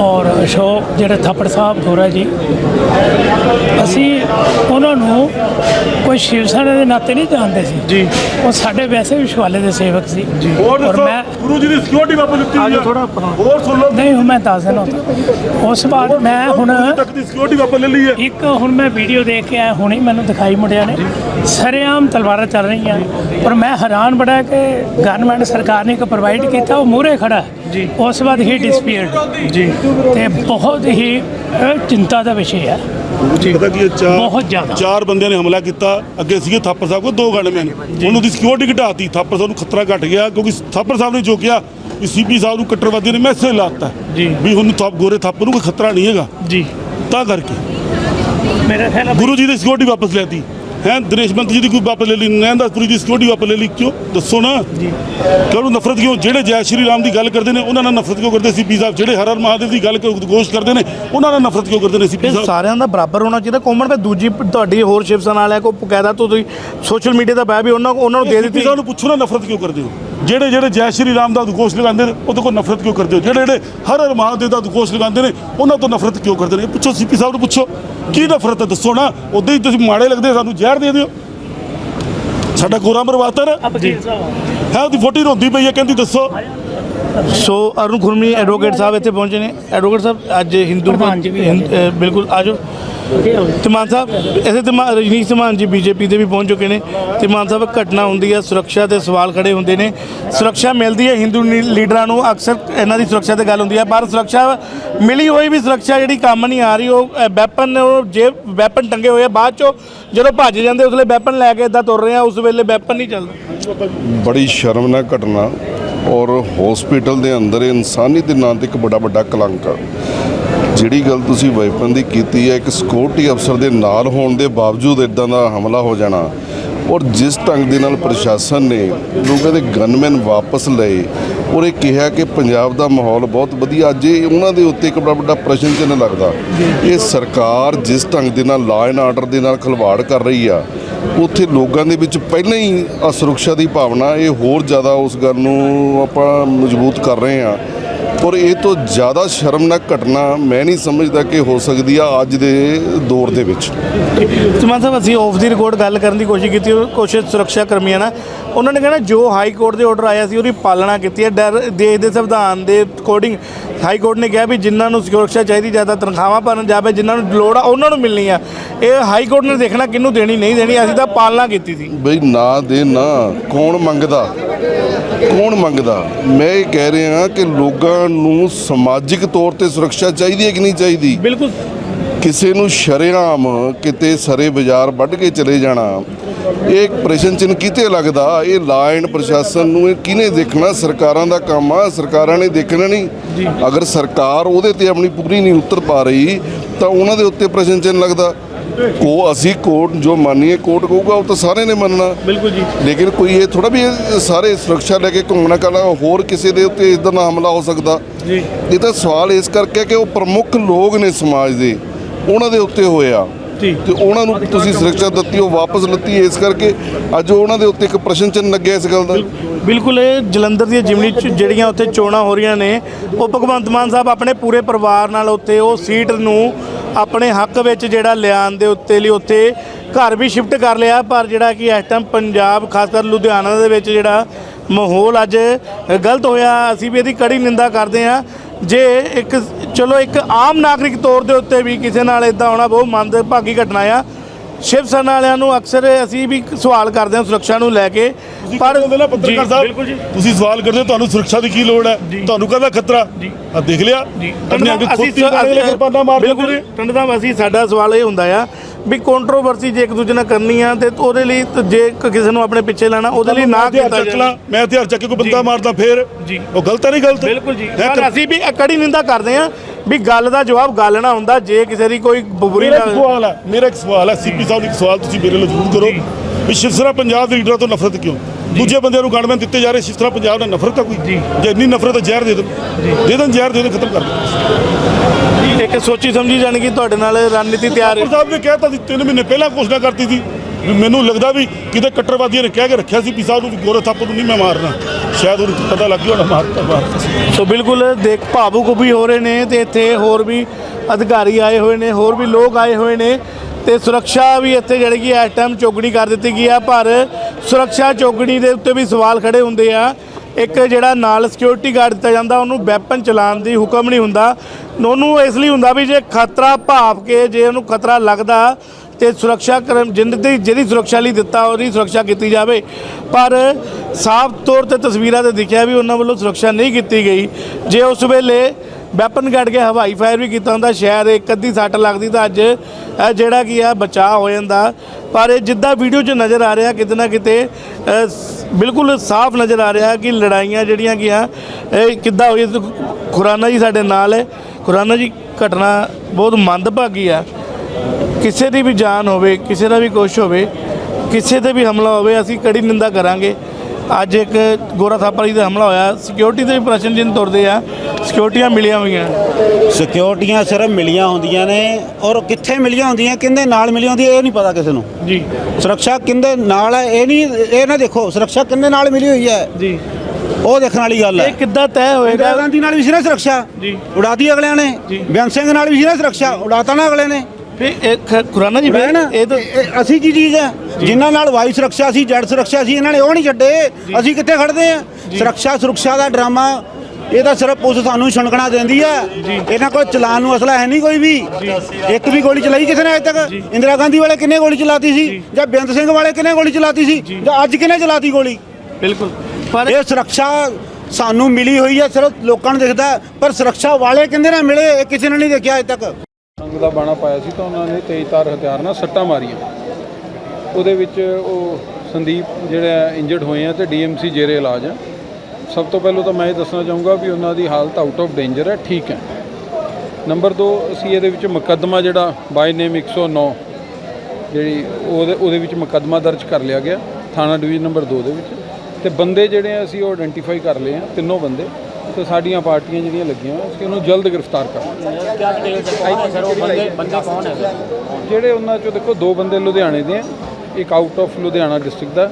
ਔਰ ਅਸ਼ੋਕ ਜਿਹੜੇ ਥੱਪੜ ਸਾਹਿਬ ਗੋਰਾ ਜੀ ਅਸੀਂ ਉਹਨਾਂ ਨੂੰ ਕੋਈ ਸ਼ਿਵ ਸੈਨਾ ਦੇ ਨਾਤੇ ਨਹੀਂ ਜਾਣਦੇ ਸੀ। ਜੀ। ਉਹ ਸਾਡੇ ਵੈਸੇ ਵਿਸ਼ਵਾਲੇ ਦੇ ਸੇਵਕ ਸੀ। ਹੋਰ ਔਰ ਦੱਸੋ ਮੈਂ ਗੁਰੂ ਜੀ ਦੀ ਸਿਕਿਉਰਿਟੀ ਵਾਪਸ ਦਿੱਤੀ ਹੋਈ ਹੈ ਥੋੜਾ। ਹੋਰ ਸੁਣ ਲਓ। ਨਹੀਂ ਹੁਣ ਮੈਂ ਦੱਸ ਦੇਣਾ ਹੁੰਦਾ। ਉਸ ਬਾਅਦ ਮੈਂ ਹੁਣ ਤੱਕ ਦੀ ਸਿਕਿਉਰਿਟੀ ਵਾਪਸ ਲੈ ਲਈ ਹੈ। ਇੱਕ ਹੁਣ ਮੈਂ ਵੀਡੀਓ ਦੇਖ ਕੇ ਆਇਆ ਹੁਣੇ ਮੈਨੂੰ ਦਿਖਾਈ ਮੁੰਡਿਆਂ ਨੇ। ਸਰੇਆਮ ਤਲਵਾਰਾਂ ਚੱਲ ਰਹੀਆਂ। ਪਰ ਮੈਂ ਹੈਰਾਨ ਬੜਾ ਕਿ ਗਵਰਨਮੈਂਟ ਸਰਕਾਰ ਨੇ ਇੱਕ ਪ੍ਰੋਵਾਈਡ ਕੀਤਾ ਉਹ ਮੂਹਰੇ ਖੜਾ। ਜੀ। ਉਸ ਬਾਅਦ ਹੀ ਡਿਸਪੀਅਰਡ ਜੀ। ਤੇ ਬਹੁਤ ਹੀ ਇਹ ਚਿੰਤਾ ਦਾ ਵਿਸ਼ੇ ਹੈ। ਜੀ। ਪਤਾ ਕੀ ਹੈ ਚਾਰ ਬਹੁਤ ਜ਼ਿਆਦਾ। ਚਾਰ ਬੰਦਿਆਂ ਨੇ ਹਮਲਾ ਕੀਤਾ ਅੱਗੇ ਸੀਗੇ ਥਾਪਰ ਸਾਹਿਬ ਕੋਲ ਦੋ ਗਨਮੈਨ ਉਹਨੂੰ ਦੀ ਸਿਕਿਉਰਿਟੀ ਘਟਾਤੀ ਥਾਪਰ ਸਾਹਿਬ ਨੂੰ ਖਤਰਾ ਘਟ ਗਿਆ ਕਿਉਂਕਿ ਥਾਪਰ ਸਾਹਿਬ ਨੇ ਜੋ ਕਿਹਾ ਕਿ ਸੀਪੀ ਸਾਹਿਬ ਨੂੰ ਕੱਟੜਵਾਦੀ ਨੇ ਮੈਸੇਜ ਲਾਤਾ। ਜੀ। ਵੀ ਹੁਣ ਥਾਪ ਗੋਰੇ ਥਾਪਰ ਨੂੰ ਕੋਈ ਖਤਰਾ ਨਹੀਂ ਹੈਗਾ। ਜੀ। ਤਾਂ ਕਰਕੇ। ਮੇਰਾ ਖਿਆਲ ਹੈ ਗੁਰੂ ਜੀ ਦੀ ਸਿਕਿਉਰਿਟੀ ਵਾਪਸ ਲੈਤੀ ਹੈ ਦਿਨੇਸ਼ ਮੰਤ ਜੀ ਦੀ ਕੋਈ ਵਾਪਸ ਲੈ ਲਈ? ਨੈਂਦਾਸਪੁਰੀ ਦੀ ਸਿਕਿਉਰਿਟੀ ਵਾਪਸ ਲੈ ਲਈ ਕਿਉਂ? ਦੱਸੋ ਨਾ। ਜੀ। ਕਿਉਂ ਨਫ਼ਰਤ ਕਿਉਂ? ਜਿਹੜੇ ਜੈ ਸ਼੍ਰੀ ਰਾਮ ਦੀ ਗੱਲ ਕਰਦੇ ਨੇ ਉਹਨਾਂ ਨਾਲ ਨਫ਼ਰਤ ਕਿਉਂ ਕਰਦੇ ਸੀਪੀ ਸਾਹਿਬ ਜਿਹੜੇ ਹਰ ਹਰ ਮਹਾਦੇਵ ਦੀ ਗੱਲ ਉਦਘੋਸ਼ ਕਰਦੇ ਨੇ ਉਹਨਾਂ ਨਾਲ ਨਫ਼ਰਤ ਕਿਉਂ ਕਰਦੇ ਨੇ ਸੀਪੀ ਇਹ ਸਾਹਿਬ? ਸਾਰਿਆਂ ਦਾ ਬਰਾਬਰ ਹੋਣਾ ਚਾਹੀਦਾ। ਕਾਮਨ ਤੇ ਦੂਜੀ ਤੁਹਾਡੀ ਹੋਰ ਸ਼ਿਵ ਸੈਨਾ ਵਾਲਿਆਂ ਕੋ ਬਕਾਇਦਾ ਤੋਂ ਤੁਸੀਂ ਸੋਸ਼ਲ ਮੀਡੀਆ ਤੇ ਪਾਇਆ ਵੀ ਉਹਨਾਂ ਉਹਨਾਂ ਨੂੰ ਦੇ ਦਿੱਤੀ। ਨੂੰ ਪੁੱਛੋ ਨਾ ਨਫ਼ਰਤ ਕਿਉਂ ਕਰਦੇ ਹੋ? ਜਿਹੜੇ ਜਿਹੜੇ ਜੈ ਸ਼੍ਰੀ ਰਾਮ ਦਾ ਉਦਘੋਸ਼ ਲਗਾਉਂਦੇ ਨੇ ਉਹਦੇ ਕੋਲ ਨਫ਼ਰਤ ਕਿਉਂ ਕਰਦੇ ਹੋ? ਜਿਹੜੇ ਜਿਹੜੇ ਹਰ ਹਰ ਮਹਾਦੇਵ ਦਾ ਉਦਘੋਸ਼ ਲਗਾਉਂਦੇ ਨੇ ਉਹਨਾਂ ਤੋਂ ਨਫ਼ਰਤ ਕਿਉਂ ਕਰਦੇ ਨੇ? ਪੁੱਛੋ ਸੀਪੀ ਸਾਹਿਬ ਨੂੰ ਪੁੱਛੋ ਕੀ ਨਫ਼ਰਤ ਹੈ? ਦੱਸੋ ਨਾ ਉਦੋਂ ਹੀ ਤੁਸੀਂ ਮਾੜੇ ਲੱਗਦੇ ਸਾਨੂੰ ਜ਼ਹਿਰ ਦੇ ਦਿਓ। ਸਾਡਾ ਗੋਰਾ ਮਰਵਾਤਾ ਨਾ ਵਕੀਲ ਸਾਹਿਬ। ਹੈ ਉਹਦੀ ਫੋਟੀ ਰੋਂਦੀ ਪਈ ਹੈ ਕਹਿੰਦੀ ਦੱਸੋ। ਸੋ ਅਰੁਣ ਖੁਰਮੀ ਐਡਵੋਕੇਟ ਸਾਹਿਬ ਇੱਥੇ ਪਹੁੰਚੇ ਨੇ ਐਡਵੋਕੇਟ ਸਾਹਿਬ ਅੱਜ ਹਿੰਦੂ ਬਿਲਕੁਲ ਆਜੋ ਤਿਮਾਨ ਸਾਹਿਬ ਇਸੇ ਤਿਮਾ ਰਜਨੀਸ਼ ਤਿਮਾਨ ਜੀ ਬੀਜੇਪੀ ਦੇ ਵੀ ਪਹੁੰਚ ਚੁੱਕੇ ਨੇ ਤਿਮਾਨ ਸਾਹਿਬ ਘਟਨਾ ਹੁੰਦੀ ਹੈ ਸੁਰੱਖਿਆ ਦੇ ਸਵਾਲ ਖੜੇ ਹੁੰਦੇ ਨੇ ਸੁਰੱਖਿਆ ਮਿਲਦੀ ਹੈ ਹਿੰਦੂ ਲੀਡਰਾਂ ਨੂੰ ਅਕਸਰ ਇਹਨਾਂ ਦੀ ਸੁਰੱਖਿਆ ਤੇ ਗੱਲ ਹੁੰਦੀ ਹੈ ਪਰ ਸੁਰੱਖਿਆ ਮਿਲੀ ਹੋਈ ਵੀ ਸੁਰੱਖਿਆ ਜਿਹੜੀ ਕੰਮ ਨਹੀਂ ਆ ਰਹੀ ਉਹ ਵੈਪਨ ਉਹ ਜੇ ਵੈਪਨ ਟੰਗੇ ਹੋਏ ਆ ਬਾਅਦ ਚੋਂ ਜਦੋਂ ਭੱਜ ਜਾਂਦੇ ਉਸਲੇ ਵੈਪਨ ਲੈ ਕੇ ਇਦਾਂ ਤੁਰ ਰਹੇ ਆ ਉਸ ਵੇਲੇ ਵੈਪਨ ਨਹੀਂ ਚੱਲਦਾ ਬੜੀ ਸ਼ਰਮਨਾਕ ਘਟਨਾ ਔਰ ਹਸਪੀਟਲ ਦੇ ਅੰਦਰ ਇਨਸਾਨੀ ਦੇ ਨਾਂ ਤੇ ਇੱਕ ਬੜਾ ਵੱਡਾ ਕਲੰਕ ਆ। ਜਿਹੜੀ ਗੱਲ ਤੁਸੀਂ ਵੈਪਨ ਦੀ ਕੀਤੀ ਹੈ, ਇੱਕ ਸਿਕਿਉਰਿਟੀ ਅਫਸਰ ਦੇ ਨਾਲ ਹੋਣ ਦੇ ਬਾਵਜੂਦ ਇਦਾਂ ਦਾ ਹਮਲਾ ਹੋ ਜਾਣਾ, ਔਰ ਜਿਸ ਢੰਗ ਦੇ ਨਾਲ ਪ੍ਰਸ਼ਾਸਨ ਨੇ ਲੋਕਾਂ ਦੇ ਗਨਮੈਨ ਵਾਪਸ ਲਏ, ਔਰ ਇਹ ਕਿਹਾ ਕਿ ਪੰਜਾਬ ਦਾ ਮਾਹੌਲ ਬਹੁਤ ਵਧੀਆ, ਅੱਜ ਇਹ ਉਹਨਾਂ ਦੇ ਉੱਤੇ ਇੱਕ ਬੜਾ ਵੱਡਾ ਪ੍ਰਸ਼ਨ ਚਿੰਨ੍ਹ ਲੱਗਦਾ। ਇਹ ਸਰਕਾਰ ਜਿਸ ਢੰਗ ਦੇ ਨਾਲ ਲਾਅ ਐਂਡ ਆਰਡਰ ਦੇ ਨਾਲ ਖਿਲਵਾੜ ਕਰ ਰਹੀ ਆ ਉੱਥੇ ਲੋਕਾਂ ਦੇ ਵਿੱਚ ਪਹਿਲਾਂ ਹੀ ਅਸੁਰੱਖਿਆ ਦੀ ਭਾਵਨਾ, ਇਹ ਹੋਰ ਜ਼ਿਆਦਾ ਉਸ ਗੱਲ ਨੂੰ ਆਪਾਂ ਮਜ਼ਬੂਤ ਕਰ ਰਹੇ ਹਾਂ। ਔਰ ਇਹ ਤੋਂ ਜ਼ਿਆਦਾ ਸ਼ਰਮਨਾਕ ਘਟਨਾ ਮੈਂ ਨਹੀਂ ਸਮਝਦਾ ਕਿ ਹੋ ਸਕਦੀ ਆ ਅੱਜ ਦੇ ਦੌਰ ਦੇ ਵਿੱਚ। ਸਮਾਨ ਸਾਹਿਬ ਅਸੀਂ ਆਫ ਦੀ ਰਿਕਾਰਡ ਗੱਲ ਕਰਨ ਦੀ ਕੋਸ਼ਿਸ਼ ਕੀਤੀ ਕੁਛ ਸੁਰੱਖਿਆ ਕਰਮੀਆਂ ਨਾਲ। ਉਹਨਾਂ ਨੇ ਕਹਿਣਾ ਜੋ ਹਾਈ ਕੋਰਟ ਦੇ ਆਰਡਰ ਆਇਆ ਸੀ ਉਹਦੀ ਪਾਲਣਾ ਕੀਤੀ ਹੈ। ਡਰ ਦੇਸ਼ ਦੇ ਸੰਵਿਧਾਨ ਦੇ ਅਕੋਰਡਿੰਗ ਹਾਈ ਕੋਰਟ ਨੇ ਕਿਹਾ ਵੀ ਜਿਨ੍ਹਾਂ ਨੂੰ ਸੁਰੱਖਿਆ ਚਾਹੀਦੀ ਜ਼ਿਆਦਾ ਤਨਖਾਹਾਂ ਭਰਨ ਜਾਵੇ ਜਿਨ੍ਹਾਂ ਨੂੰ ਲੋੜ ਆ ਉਹਨਾਂ ਨੂੰ ਮਿਲਣੀ ਆ। ਇਹ ਹਾਈ ਕੋਰਟ ਨੇ ਦੇਖਣਾ ਕਿਹਨੂੰ ਦੇਣੀ ਨਹੀਂ ਦੇਣੀ ਅਸੀਂ ਤਾਂ ਪਾਲਣਾ ਕੀਤੀ ਸੀ। ਬਈ ਨਾ ਦੇ ਨਾ ਕੌਣ ਮੰਗਦਾ? ਕੌਣ ਮੰਗਦਾ? ਮੈਂ ਇਹ ਕਹਿ ਰਿਹਾ ਕਿ ਲੋਕਾਂ ਨੂੰ ਸਮਾਜਿਕ ਤੌਰ ਤੇ ਸੁਰੱਖਿਆ ਚਾਹੀਦੀ ਹੈ ਕਿ ਨਹੀਂ ਚਾਹੀਦੀ? ਬਿਲਕੁਲ। ਕਿਸੇ ਨੂੰ ਸ਼ਰੇਆਮ ਕਿਤੇ ਸਰੇ ਬਾਜ਼ਾਰ ਵੱਢ ਕੇ ਚਲੇ ਜਾਣਾ ਇਹ ਪ੍ਰਸ਼ਨ ਚਿੰਨ੍ਹ ਕਿਤੇ ਲੱਗਦਾ? ਇਹ ਲਾ ਐਂਡ ਪ੍ਰਸ਼ਾਸਨ ਨੂੰ ਇਹ ਕਿਹਨੇ ਦੇਖਣਾ? ਸਰਕਾਰਾਂ ਦਾ ਕੰਮ ਆ ਸਰਕਾਰਾਂ ਨੇ ਦੇਖਣਾ ਨਹੀਂ। ਅਗਰ ਸਰਕਾਰ ਉਹਦੇ ਤੇ ਆਪਣੀ ਪੂਰੀ ਨਹੀਂ ਉਤਰ ਪਾ ਰਹੀ ਤਾਂ ਉਹਨਾਂ ਦੇ ਉੱਤੇ ਪ੍ਰਸ਼ਨ ਚਿੰਨ੍ਹ ਲੱਗਦਾ। ਕੋ ਅਸੀਂ ਕੋਰਟ ਜੋ ਮੰਨੀਏ ਕੋਰਟ ਕਹੂਗਾ ਉਹ ਤਾਂ ਸਾਰੇ ਨੇ ਮੰਨਣਾ। ਬਿਲਕੁਲ ਜੀ। ਲੇਕਿਨ ਕੋਈ ਇਹ ਥੋੜਾ ਵੀ ਸਾਰੇ ਸੁਰੱਖਿਆ ਲੈ ਕੇ ਘੁੰਮਣਾ ਕਰਨਾ ਹੋਰ ਕਿਸੇ ਦੇ ਉੱਤੇ ਇਦਾਂ ਦਾ ਹਮਲਾ ਹੋ ਸਕਦਾ। ਜੀ। ਇਹ ਤਾਂ ਸਵਾਲ ਇਸ ਕਰਕੇ ਕਿ ਉਹ ਪ੍ਰਮੁੱਖ ਲੋਕ ਨੇ ਸਮਾਜ ਦੇ ਉਹਨਾਂ ਦੇ ਉੱਤੇ ਹੋਇਆ ਤੇ ਉਹਨਾਂ ਨੂੰ ਤੁਸੀਂ ਸੁਰੱਖਿਆ ਦਿੱਤੀ ਉਹ ਵਾਪਸ ਲੱਤੀ ਇਸ ਕਰਕੇ ਅੱਜ ਉਹਨਾਂ ਦੇ ਉੱਤੇ ਇੱਕ ਪ੍ਰਸ਼ਨ ਚਿੰਨ੍ਹ ਲੱਗਿਆ ਇਸ ਗੱਲ ਦਾ। ਬਿਲਕੁਲ ਇਹ ਜਲੰਧਰ ਦੀਆਂ ਜਿਮਨੀ ਚ ਜਿਹੜੀਆਂ ਉੱਥੇ ਚੋਣਾਂ ਹੋ ਰਹੀਆਂ ਨੇ ਉਹ ਭਗਵੰਤ ਮਾਨ ਸਾਹਿਬ ਆਪਣੇ ਪੂਰੇ ਪਰਿਵਾਰ ਨਾਲ ਉੱਥੇ ਉਹ ਸੀਟ ਨੂੰ ਆਪਣੇ ਹੱਕ ਵਿੱਚ ਜਿਹੜਾ ਲਿਆਉਣ ਦੇ ਉੱਤੇ ਲਈ ਉੱਥੇ ਘਰ ਵੀ ਸ਼ਿਫਟ ਕਰ ਲਿਆ, ਪਰ ਜਿਹੜਾ ਕਿ ਇਸ ਟਾਈਮ ਪੰਜਾਬ ਖਾਸ ਕਰ ਲੁਧਿਆਣਾ ਦੇ ਵਿੱਚ ਜਿਹੜਾ ਮਾਹੌਲ ਅੱਜ ਗਲਤ ਹੋਇਆ, ਅਸੀਂ ਵੀ ਇਹਦੀ ਕੜੀ ਨਿੰਦਾ ਕਰਦੇ ਹਾਂ। ਜੇ ਇੱਕ, ਚਲੋ ਇੱਕ ਆਮ ਨਾਗਰਿਕ ਤੌਰ ਦੇ ਉੱਤੇ ਵੀ ਕਿਸੇ ਨਾਲ ਇਦਾਂ ਹੋਣਾ ਬਹੁਤ ਮੰਦਭਾਗੀ ਘਟਨਾ ਆ ਸ਼ਿਵ ਸੈਨਾ ਵਾਲਿਆਂ ਨੂੰ ਅਕਸਰ ਅਸੀਂ ਵੀ ਸਵਾਲ ਕਰਦੇ ਹਾਂ ਸੁਰੱਖਿਆ ਨੂੰ ਲੈ ਕੇ ਪਰ ਨਾ ਪੱਤਰਕਾਰ ਸਾਹਿਬ? ਤੁਸੀਂ ਸਵਾਲ ਕਰਦੇ ਹੋ ਤੁਹਾਨੂੰ ਸੁਰੱਖਿਆ ਦੀ ਕੀ ਲੋੜ ਹੈ? ਤੁਹਾਨੂੰ ਕਾਹਦਾ ਖਤਰਾ? ਆ ਦੇਖ ਲਿਆ। ਟੰਡ ਅਸੀਂ ਸਾਡਾ ਸਵਾਲ ਇਹ ਹੁੰਦਾ ਆ ਵੀ ਕੰਟਰੋਵਰਸੀ ਜੇ ਇੱਕ ਦੂਜੇ ਨਾਲ ਕਰਨੀ ਆ ਤੇ ਉਹਦੇ ਲਈ ਤੇ ਜੇ ਕਿਸੇ ਨੂੰ ਆਪਣੇ ਪਿੱਛੇ ਲਾਣਾ ਉਹਦੇ ਲਈ ਨਾ ਕੀਤਾ ਲਾਂ ਮੈਂ ਹਥਿਆਰ ਚੱਕ ਕੇ ਕੋਈ ਬੰਦਾ। ਮਾਰਦਾ ਫੇਰ। ਉਹ ਗਲਤ ਨਹੀਂ ਗਲਤ? ਬਿਲਕੁਲ ਜੀ। ਪਰ ਅਸੀਂ ਵੀ ਕੜੀ ਨਿੰਦਾ ਕਰਦੇ ਆ ਵੀ ਗੱਲ ਦਾ ਜਵਾਬ ਗੱਲ ਨਾ ਹੁੰਦਾ ਜੇ ਕਿਸੇ ਦੀ ਕੋਈ ਬੁਰੀ ਨਾ ਸਵਾਲ ਹੈ ਮੇਰਾ ਇੱਕ ਸਵਾਲ ਹੈ ਸੀਪੀ ਸਾਹਿਬ ਇੱਕ ਸਵਾਲ ਤੁਸੀਂ ਮੇਰੇ ਲਈ ਜ਼ਰੂਰ ਕਰੋ ਵੀ ਸ਼ਿਵ ਸੈਨਾ ਪੰਜਾਬ ਦੇ ਲੀਡਰਾਂ ਤੋਂ ਨਫ਼ਰਤ ਕਿਉਂ? ਦੂਜੇ ਬੰਦਿਆਂ ਨੂੰ ਗਨਮੈਨ ਦਿੱਤੇ ਜਾ ਰਹੇ ਸ਼ਿਵ ਸੈਨਾ ਪੰਜਾਬ ਨਾਲ ਨਫ਼ਰਤ ਹੈ ਕੋਈ? ਜੇ। ਇੰਨੀ ਨਫ਼ਰਤ ਹੈ ਜ਼ਹਿਰ ਦੇ ਦੇ ਦੇਣ ਜ਼ਹਿਰ ਦੇ ਖਤਮ ਕਰ ਦੇਣ ਇੱਕ ਸੋਚੀ ਸਮਝੀ ਜਾਣਗੀ ਤੁਹਾਡੇ ਨਾਲ ਰਣਨੀਤੀ ਤਿਆਰ ਹੈ। ਸਾਹਿਬ ਨੇ ਕਹਿਤਾ ਸੀ 3 ਮਹੀਨੇ ਪਹਿਲਾਂ ਘੋਸ਼ਣਾ ਕਰਤੀ ਸੀ। ਵੀ ਮੈਨੂੰ ਲੱਗਦਾ ਵੀ ਕਿਤੇ ਕੱਟੜਵਾਦੀਆਂ ਨੇ ਕਹਿ ਕੇ ਰੱਖਿਆ ਸੀ ਵੀ ਸਾਹਿਬ ਨੂੰ ਗੋਰੇ ਥੱਪ ਨੂੰ ਨਹੀਂ ਮੈਂ ਮਾਰਨਾ। ਸ਼ਾਇਦ ਉਹਨੂੰ ਪਤਾ ਲੱਗ ਗਿਆ ਹੋਣਾ ਮਾਰਤਾ ਮਾਰਤਾ ਸੀ। ਬਿਲਕੁਲ ਦੇਖ ਭਾਵੁਕ ਵੀ ਹੋ ਰਹੇ ਨੇ ਤੇ ਇੱਥੇ ਹੋਰ ਵੀ ਅਧਿਕਾਰੀ ਆਏ ਹੋਏ ਨੇ ਹੋਰ ਵੀ ਲੋਕ ਆਏ ਹੋਏ ਨੇ ਤੇ ਸੁਰੱਖਿਆ ਵੀ ਇੱਥੇ ਜਿਹੜੀ ਕਿ ਇਸ ਟਾਈਮ ਚੌਗਣੀ ਕਰ ਦਿੱਤੀ ਗਈ ਆ ਪਰ ਸੁਰੱਖਿਆ ਚੌਗਣੀ ਦੇ ਉੱਤੇ ਵੀ ਸਵਾਲ ਖੜੇ ਹੁੰਦੇ ਆ। ਇੱਕ ਜਿਹੜਾ ਨਾਲ ਸਿਕਿਉਰਿਟੀ ਗਾਰਡ ਦਿੱਤਾ ਜਾਂਦਾ ਉਹਨੂੰ ਵੈਪਨ ਚਲਾਉਣ ਦੀ ਹੁਕਮ ਨਹੀਂ ਹੁੰਦਾ। ਉਹਨੂੰ ਇਸ ਲਈ ਹੁੰਦਾ ਵੀ ਜੇ ਖਤਰਾ ਭਾਵ ਕੇ ਜੇ ਉਹਨੂੰ ਖਤਰਾ ਲੱਗਦਾ ਤੇ ਸੁਰੱਖਿਆ ਕਰਮ ਜਿੰਦ ਦੀ ਜਿਹੜੀ ਸੁਰੱਖਿਆ ਲਈ ਦਿੱਤਾ ਉਹਦੀ ਸੁਰੱਖਿਆ ਕੀਤੀ ਜਾਵੇ। ਪਰ ਸਾਫ਼ ਤੌਰ ਤੇ ਤਸਵੀਰਾਂ ਤੇ ਦਿਖਿਆ ਵੀ ਉਹਨਾਂ ਵੱਲੋਂ ਸੁਰੱਖਿਆ ਨਹੀਂ ਕੀਤੀ ਗਈ। ਜੇ ਉਸ ਵੇਲੇ ਵੈਪਨ ਕੱਢ ਕੇ ਹਵਾਈ ਫਾਇਰ ਵੀ ਕੀਤਾ ਹੁੰਦਾ ਸ਼ਾਇਦ ਇੱਕ ਅੱਧੀ ਸੱਟ ਲੱਗਦੀ ਤਾਂ ਅੱਜ ਇਹ ਜਿਹੜਾ ਕੀ ਆ, ਬਚਾਅ ਹੋ ਜਾਂਦਾ। ਪਰ ਇਹ ਜਿੱਦਾਂ ਵੀਡੀਓ 'ਚ ਨਜ਼ਰ ਆ ਰਿਹਾ, ਕਿਤੇ ਨਾ ਕਿਤੇ ਬਿਲਕੁਲ ਸਾਫ਼ ਨਜ਼ਰ ਆ ਰਿਹਾ ਕਿ ਲੜਾਈਆਂ ਜਿਹੜੀਆਂ ਕੀ ਆ, ਇਹ ਕਿੱਦਾਂ ਹੋਈ ਖੁਰਾਨਾ ਜੀ ਸਾਡੇ ਨਾਲ ਹੈ। ਖੁਰਾਨਾ ਜੀ, ਘਟਨਾ ਬਹੁਤ ਮੰਦਭਾਗੀ ਆ। ਕਿਸੇ ਦੀ ਵੀ ਜਾਨ ਹੋਵੇ, ਕਿਸੇ ਦਾ ਵੀ ਕੁਛ ਹੋਵੇ, ਕਿਸੇ ਤੇ ਵੀ ਹਮਲਾ ਹੋਵੇ, ਅਸੀਂ ਕੜੀ ਨਿੰਦਾ ਕਰਾਂਗੇ। ਅੱਜ ਇੱਕ ਗੋਰਾ ਥਾਪਾ ਜੀ ਦਾ ਹਮਲਾ ਹੋਇਆ ਸਿਕਿਉਰਿਟੀ ਦੇ ਵੀ ਪ੍ਰਸ਼ਨ ਚਿੰਨ੍ਹ ਤੁਰਦੇ ਆ ਸਿਕਿਉਰਿਟੀਆਂ ਮਿਲੀਆਂ ਹੋਈਆਂ? ਸਿਕਿਉਰਟੀਆਂ ਸਿਰਫ ਮਿਲੀਆਂ ਹੁੰਦੀਆਂ ਨੇ ਔਰ ਕਿੱਥੇ ਮਿਲੀਆਂ ਹੁੰਦੀਆਂ ਕਿੰਦੇ ਨਾਲ ਮਿਲੀਆਂ ਹੁੰਦੀਆਂ ਇਹ ਨਹੀਂ ਪਤਾ ਕਿਸੇ ਨੂੰ। ਜੀ। ਸੁਰੱਖਿਆ ਕਿੰਦੇ ਨਾਲ ਹੈ ਇਹ ਨਹੀਂ ਇਹ ਨਾ ਦੇਖੋ ਸੁਰੱਖਿਆ ਕਿੰਦੇ ਨਾਲ ਮਿਲੀ ਹੋਈ ਹੈ? ਜੀ। ਉਹ ਦੇਖਣ ਵਾਲੀ ਗੱਲ ਹੈ। ਇਹ ਕਿੱਦਾਂ ਤੈਅ ਹੋਏਗਾ? ਗਾਂਧੀ ਨਾਲ ਵੀ ਸੀ ਨਾ ਸੁਰੱਖਿਆ। ਜੀ। ਉਡਾਤੀ ਅਗਲਿਆਂ ਨੇ। ਬੇਅੰਤ ਸਿੰਘ ਨਾਲ ਵੀ ਸੀ ਨਾ ਸੁਰੱਖਿਆ। ਉਡਾਤਾ ਨਾ ਅਗਲੇ ਨੇ। ਖੁਰਾਨਾ ਜੀ ਇਹ ਤਾਂ ਅਸੀਂ ਕੀ ਚੀਜ਼ ਹੈ? ਜਿਨ੍ਹਾਂ ਨਾਲ ਵਾਯੂ ਸੁਰੱਖਿਆ ਸੀ ਜੈਟ ਸੁਰੱਖਿਆ ਸੀ ਇਹਨਾਂ ਨੇ ਉਹ ਨਹੀਂ ਛੱਡੇ। ਅਸੀਂ ਕਿੱਥੇ ਖੜਦੇ ਆ ਸੁਰੱਖਿਆ ਸੁਰੱਖਿਆ ਦਾ ਡਰਾਮਾ ਇਹ ਤਾਂ ਸਿਰਫ ਪੁਲਿਸ ਸਾਨੂੰ ਛਣਕਣਾ ਦਿੰਦੀ ਹੈ ਇਹਨਾਂ ਕੋਲ ਚਲਾਨ ਨੂੰ ਅਸਲਾ ਹੈ ਨਹੀਂ ਕੋਈ ਵੀ। ਇੱਕ ਵੀ ਗੋਲੀ ਚਲਾਈ ਕਿਸੇ ਨੇ ਅਜੇ ਤੱਕ? ਇੰਦਰਾ ਗਾਂਧੀ ਵਾਲੇ ਕਿੰਨੇ ਗੋਲੀ ਚਲਾਤੀ ਸੀ? ਜਾਂ। ਬੇਅੰਤ ਸਿੰਘ ਵਾਲੇ ਕਿੰਨੇ ਗੋਲੀ ਚਲਾਤੀ ਸੀ? ਜਾਂ। ਅੱਜ ਕਿੰਨੇ ਚਲਾਤੀ ਗੋਲੀ? ਬਿਲਕੁਲ। ਪਰ ਇਹ ਸੁਰੱਖਿਆ ਸਾਨੂੰ ਮਿਲੀ ਹੋਈ ਹੈ ਸਿਰਫ ਲੋਕਾਂ ਨੂੰ ਦਿਖਦਾ। ਪਰ ਸੁਰੱਖਿਆ ਵਾਲੇ ਕਹਿੰਦੇ ਨਾ ਮਿਲੇ ਇਹ ਕਿਸੇ ਨੇ ਨਹੀਂ ਦੇਖਿਆ ਅਜੇ ਤੱਕ। ਸੰਗ ਦਾ ਬਾਣਾ ਪਾਇਆ ਸੀ ਤਾਂ ਉਹਨਾਂ ਨੇ ਤੇਜ਼ਧਾਰ ਹਥਿਆਰ ਨਾਲ ਸੱਟਾਂ ਮਾਰੀਆਂ। ਉਹਦੇ ਵਿੱਚ ਉਹ ਸੰਦੀਪ ਜਿਹੜਾ ਇੰਜਰਡ ਹੋਏ ਆ ਤੇ ਡੀਐਮਸੀ ਜੇਰੇ ਇਲਾਜ ਆ। ਸਭ ਤੋਂ ਪਹਿਲਾਂ ਤਾਂ ਮੈਂ ਇਹ ਦੱਸਣਾ ਚਾਹੂੰਗਾ ਵੀ ਉਹਨਾਂ ਦੀ ਹਾਲਤ ਆਊਟ ਆਫ ਡੇਂਜਰ ਹੈ, ਠੀਕ ਹੈ। ਨੰਬਰ 2 ਅਸੀਂ ਇਹਦੇ ਵਿੱਚ ਮੁਕੱਦਮਾ ਜਿਹੜਾ ਬਾਈ ਨੇਮ 109 ਜਿਹੜੀ ਉਹਦੇ ਉਹਦੇ ਵਿੱਚ ਮੁਕੱਦਮਾ ਦਰਜ ਕਰ ਲਿਆ ਗਿਆ, ਥਾਣਾ ਡਿਵੀਜ਼ਨ ਨੰਬਰ 2 ਦੇ ਵਿੱਚ। ਤੇ ਬੰਦੇ ਜਿਹੜੇ ਆ, ਅਸੀਂ ਉਹ ਆਇਡੈਂਟੀਫਾਈ ਕਰ ਲਏ ਆ, ਤਿੰਨੋਂ ਬੰਦੇ। ਤੇ ਸਾਡੀਆਂ ਪਾਰਟੀਆਂ ਜਿਹੜੀਆਂ ਲੱਗੀਆਂ ਅਸੀਂ ਉਹਨੂੰ ਜਲਦ ਗ੍ਰਿਫਤਾਰ ਕਰਾਂਗੇ ਜਿਹੜੇ ਉਹਨਾਂ ਚੋਂ ਦੇਖੋ ਦੋ ਬੰਦੇ ਲੁਧਿਆਣੇ ਦੇ ਆ, ਇੱਕ ਆਊਟ ਆਫ ਲੁਧਿਆਣਾ ਡਿਸਟ੍ਰਿਕਟ ਦਾ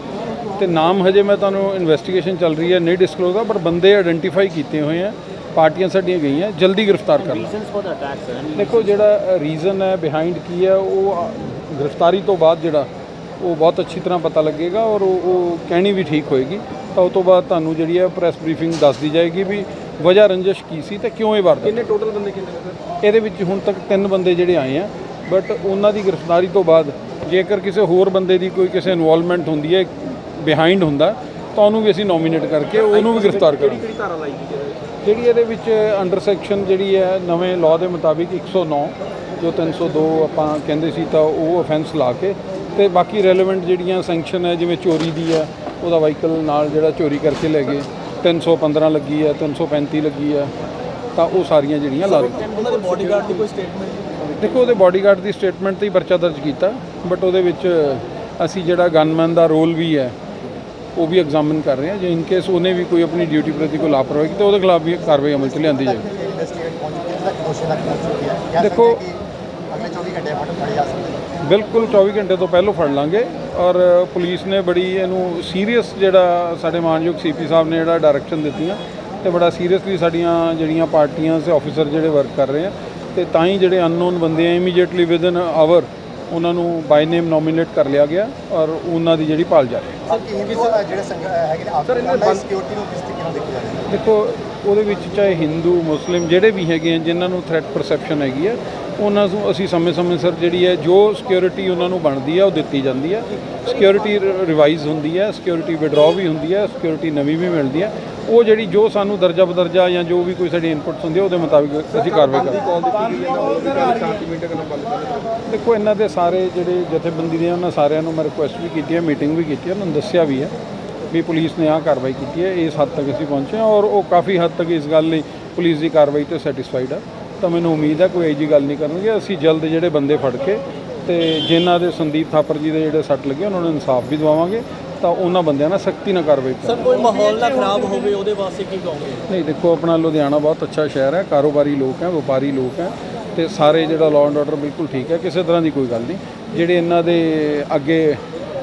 ਤੇ ਨਾਮ ਹਜੇ ਮੈਂ ਤੁਹਾਨੂੰ ਇਨਵੈਸਟੀਗੇਸ਼ਨ ਚੱਲ ਰਹੀ ਹੈ ਨਹੀਂ ਡਿਸਕਲੋਜ਼ ਦਾ ਬਟ ਬੰਦੇ ਆਇਡੈਂਟੀਫਾਈ ਕੀਤੇ ਹੋਏ ਆ ਪਾਰਟੀਆਂ ਸਾਡੀਆਂ ਗਈਆਂ ਜਲਦੀ ਗ੍ਰਿਫਤਾਰ ਕਰ ਰੀਜ਼ਨਸ ਦੇਖੋ ਜਿਹੜਾ ਰੀਜ਼ਨ ਹੈ ਬਿਹਾਈਂਡ ਕੀ ਹੈ ਉਹ ਗ੍ਰਿਫਤਾਰੀ ਤੋਂ ਬਾਅਦ ਜਿਹੜਾ ਉਹ ਬਹੁਤ ਅੱਛੀ ਤਰ੍ਹਾਂ ਪਤਾ ਲੱਗੇਗਾ ਔਰ ਉਹ ਉਹ ਕਹਿਣੀ ਵੀ ਠੀਕ ਹੋਏਗੀ। ਤਾਂ ਉਸ ਤੋਂ ਬਾਅਦ ਤੁਹਾਨੂੰ ਜਿਹੜੀ ਹੈ ਪ੍ਰੈਸ ਬਰੀਫਿੰਗ ਦੱਸ ਦੀ ਜਾਏਗੀ ਵੀ ਵਜ੍ਹਾ ਰੰਜਿਸ਼ ਕੀ ਸੀ ਤੇ ਕਿਉਂ ਇਹ ਵਾਰਦਾਤ ਕਿੰਨੇ ਟੋਟਲ ਬੰਦੇ ਕਿੰਨੇ ਨੇ ਇਹਦੇ ਵਿੱਚ ਹੁਣ ਤੱਕ ਤਿੰਨ ਬੰਦੇ ਜਿਹੜੇ ਆਏ ਆ ਬਟ ਉਹਨਾਂ ਦੀ ਗ੍ਰਿਫਤਾਰੀ ਤੋਂ ਬਾਅਦ ਜੇਕਰ ਕਿਸੇ ਹੋਰ ਬੰਦੇ ਦੀ ਕੋਈ ਕਿਸੇ ਇਨਵੋਲਵਮੈਂਟ ਹੁੰਦੀ ਹੈ ਬਿਹਾਈਂਡ ਹੁੰਦਾ ਤਾਂ ਉਹਨੂੰ ਵੀ ਅਸੀਂ ਨੋਮੀਨੇਟ ਕਰਕੇ ਉਹਨੂੰ ਵੀ ਗ੍ਰਿਫਤਾਰ ਕਰਾਂਗੇ। ਕਿਹੜੀ ਧਾਰਾ ਲਾਈ ਜਿਹੜੀ ਇਹਦੇ ਵਿੱਚ ਅੰਡਰ ਸੈਕਸ਼ਨ ਜਿਹੜੀ ਹੈ ਨਵੇਂ ਲਾਅ ਦੇ ਮੁਤਾਬਿਕ 109 ਜੋ 302 ਆਪਾਂ ਕਹਿੰਦੇ ਸੀ ਤਾਂ ਉਹ ਅਫੈਂਸ ਲਾ ਕੇ ਤੇ ਬਾਕੀ ਰੈਲੇਵੈਂਟ ਜਿਹੜੀਆਂ ਸੈਂਕਸ਼ਨ ਹੈ ਜਿਵੇਂ ਚੋਰੀ ਦੀ ਹੈ ਉਹਦਾ ਵਾਹੀਕਲ ਨਾਲ ਜਿਹੜਾ ਚੋਰੀ ਕਰਕੇ ਲੈ ਗਏ। 315 ਲੱਗੀ ਹੈ 335 ਲੱਗੀ ਹੈ ਤਾਂ ਉਹ ਸਾਰੀਆਂ ਜਿਹੜੀਆਂ ਲਾ ਦਿੱਤੀਆਂ। ਉਹਨਾਂ ਦੇ ਬਾਡੀਗਾਰਡ ਦੀ ਕੋਈ ਸਟੇਟਮੈਂਟ ਦੇਖੋ ਉਹਦੇ ਬਾਡੀਗਾਰਡ ਦੀ ਸਟੇਟਮੈਂਟ ਤੇ ਹੀ ਪਰਚਾ ਦਰਜ ਕੀਤਾ ਬਟ ਉਹਦੇ ਵਿੱਚ ਅਸੀਂ ਜਿਹੜਾ ਗਨਮੈਨ ਦਾ ਰੋਲ ਵੀ ਹੈ ਉਹ ਵੀ ਐਗਜ਼ਾਮਿਨ ਕਰ ਰਹੇ ਹਾਂ ਜੇ ਇਨ ਕੇਸ ਉਹਨੇ ਵੀ ਕੋਈ ਆਪਣੀ ਡਿਊਟੀ ਪ੍ਰਤੀ ਕੋਈ ਲਾਪਰਵਾਹੀ ਕੀਤੀ ਤਾਂ ਉਹਦੇ ਖਿਲਾਫ ਵੀ ਕਾਰਵਾਈ ਅਮਲ 'ਚ ਲਿਆਂਦੀ ਕਹਿ ਦੇਖੋ- ਸਕਦੇ ਕਿ ਅਗਲੇ 24 ਘੰਟੇ ਫੜ ਫੜੇ ਜਾ ਸਕਦੇ ਨੇ। ਬਿਲਕੁਲ 24 ਘੰਟੇ ਤੋਂ ਪਹਿਲਾਂ ਫੜ ਲਾਂਗੇ ਔਰ ਪੁਲਿਸ ਨੇ ਬੜੀ ਇਹਨੂੰ ਸੀਰੀਅਸ ਜਿਹੜਾ ਸਾਡੇ ਮਾਨਯੋਗ ਸੀਪੀ ਸਾਹਿਬ ਨੇ ਜਿਹੜਾ ਡਾਇਰੈਕਸ਼ਨ ਦਿੱਤੀਆਂ ਤੇ ਬੜਾ ਸੀਰੀਅਸਲੀ ਸਾਡੀਆਂ ਜਿਹੜੀਆਂ ਪਾਰਟੀਆਂ ਤੇ ਆਫੀਸਰ ਜਿਹੜੇ ਵਰਕ ਕਰ ਰਹੇ ਆ ਤੇ ਤਾਂ ਹੀ ਜਿਹੜੇ ਅਨਨੋਨ ਬੰਦੇ ਆ ਇਮੀਡੀਏਟਲੀ ਵਿਦਨ ਆਵਰ ਉਹਨਾਂ ਨੂੰ ਬਾਈ ਨੇਮ ਨੋਮੀਨੇਟ ਕਰ ਲਿਆ ਗਿਆ ਔਰ ਉਹਨਾਂ ਦੀ ਜਿਹੜੀ ਭਾਲ ਜਾਰੀ ਹੈ। ਸਰ ਹਿੰਦੂ ਅ, ਜਿਹੜੇ ਸੰਗ ਅ, ਹੈਗੇ ਨੇ? ਆਫਟਰ ਸਿਕਿਉਰਿਟੀ ਨੂੰ ਕਿਸ ਤਰੀਕੇ ਨਾਲ ਦੇਖਿਆ ਜਾ ਰਿਹਾ ਦੇਖੋ ਉਹਦੇ ਵਿੱਚ ਚਾਹੇ ਹਿੰਦੂ ਮੁਸਲਿਮ ਜਿਹੜੇ ਵੀ ਹੈਗੇ ਆ ਜਿਨ੍ਹਾਂ ਨੂੰ ਥ੍ਰੈਟ ਪਰਸੈਪਸ਼ਨ ਹੈਗੀ ਆ ਉਹਨਾਂ ਨੂੰ ਅਸੀਂ ਸਮੇਂ-ਸਮੇਂ ਸਿਰ ਜਿਹੜੀ ਹੈ ਜੋ ਸਿਕਿਉਰਿਟੀ ਉਹਨਾਂ ਨੂੰ ਬਣਦੀ ਆ ਉਹ ਦਿੱਤੀ ਜਾਂਦੀ ਆ। ਸਿਕਿਉਰਿਟੀ ਰਿਵਾਈਜ਼ ਹੁੰਦੀ ਹੈ ਸਿਕਿਉਰਿਟੀ ਵਿਡਰਾਅ ਵੀ ਹੁੰਦੀ ਹੈ ਸਿਕਿਉਰਿਟੀ ਨਵੀਂ ਵੀ ਮਿਲਦੀ ਹੈ ਉਹ ਜਿਹੜੀ ਜੋ ਸਾਨੂੰ ਦਰਜਾ ਬਦਰਜਾ ਜਾਂ ਜੋ ਵੀ ਕੋਈ ਸਾਡੀ ਇਨਪੁਟਸ ਹੁੰਦੀ ਉਹਦੇ ਮੁਤਾਬਿਕ ਅਸੀਂ ਕਾਰਵਾਈ ਕਰਦੇ ਦੇਖੋ, ਇਹਨਾਂ ਦੇ ਸਾਰੇ ਜਿਹੜੇ ਜਥੇਬੰਦੀ ਦੇ ਉਹਨਾਂ ਸਾਰਿਆਂ ਨੂੰ ਮੈਂ ਰਿਕੁਐਸਟ ਵੀ ਕੀਤੀ ਹੈ ਮੀਟਿੰਗ ਵੀ ਕੀਤੀ ਹੈ, ਉਹਨਾਂ ਨੂੰ ਦੱਸਿਆ ਵੀ ਹੈ ਵੀ ਪੁਲਿਸ ਨੇ ਆਹ ਕਾਰਵਾਈ ਕੀਤੀ ਹੈ, ਇਸ ਹੱਦ ਤੱਕ ਅਸੀਂ ਪਹੁੰਚੇ ਹਾਂ ਔਰ ਉਹ ਕਾਫੀ ਹੱਦ ਤੱਕ ਇਸ ਗੱਲ ਲਈ ਪੁਲਿਸ ਦੀ ਕਾਰਵਾਈ ਤੇ ਸੈਟੀਸਫਾਈਡ ਆ। ਤਾਂ ਮੈਨੂੰ ਉਮੀਦ ਹੈ ਕੋਈ ਇਹੋ ਜਿਹੀ ਗੱਲ ਨਹੀਂ ਕਰਨਗੇ। ਅਸੀਂ ਜਲਦ ਜਿਹੜੇ ਬੰਦੇ ਫੜ ਕੇ ਤੇ ਜਿਨ੍ਹਾਂ ਦੇ ਸੰਦੀਪ ਥਾਪਰ ਜੀ ਦੇ ਜਿਹੜੇ ਸੱਟ ਲੱਗੇ, ਉਹਨਾਂ ਨੂੰ ਇਨਸਾਫ ਵੀ ਦਿਵਾਵਾਂਗੇ। ਤਾਂ ਉਹਨਾਂ ਬੰਦਿਆਂ ਨਾਲ ਸਖਤੀ ਨਾਲ ਕਾਰਵਾਈ ਕਰਾਂਗੇ ਕੋਈ ਮਾਹੌਲ ਨਾ ਖਰਾਬ ਹੋਵੇ ਉਹਦੇ ਵਾਸਤੇ ਕੀ ਕਹੋਗੇ? ਨਹੀਂ ਦੇਖੋ ਆਪਣਾ ਲੁਧਿਆਣਾ ਬਹੁਤ ਅੱਛਾ ਸ਼ਹਿਰ ਹੈ ਕਾਰੋਬਾਰੀ ਲੋਕ ਹੈ ਵਪਾਰੀ ਲੋਕ ਹੈ ਤੇ ਸਾਰੇ ਜਿਹੜਾ ਲਾਅ ਐਂਡ ਆਰਡਰ ਬਿਲਕੁਲ ਠੀਕ ਹੈ ਕਿਸੇ ਤਰ੍ਹਾਂ ਦੀ ਕੋਈ ਗੱਲ ਨਹੀਂ। ਜਿਹੜੇ ਇਹਨਾਂ ਦੇ ਅੱਗੇ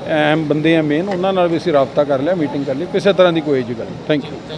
ਅਹਿਮ ਬੰਦੇ ਆ ਮੇਨ ਉਹਨਾਂ ਨਾਲ ਵੀ ਅਸੀਂ ਰਾਬਤਾ ਕਰ ਲਿਆ ਮੀਟਿੰਗ ਕਰ ਲਈ ਕਿਸੇ ਤਰ੍ਹਾਂ ਦੀ ਕੋਈ ਜਿਹੀ ਗੱਲ ਨਹੀਂ। Thank you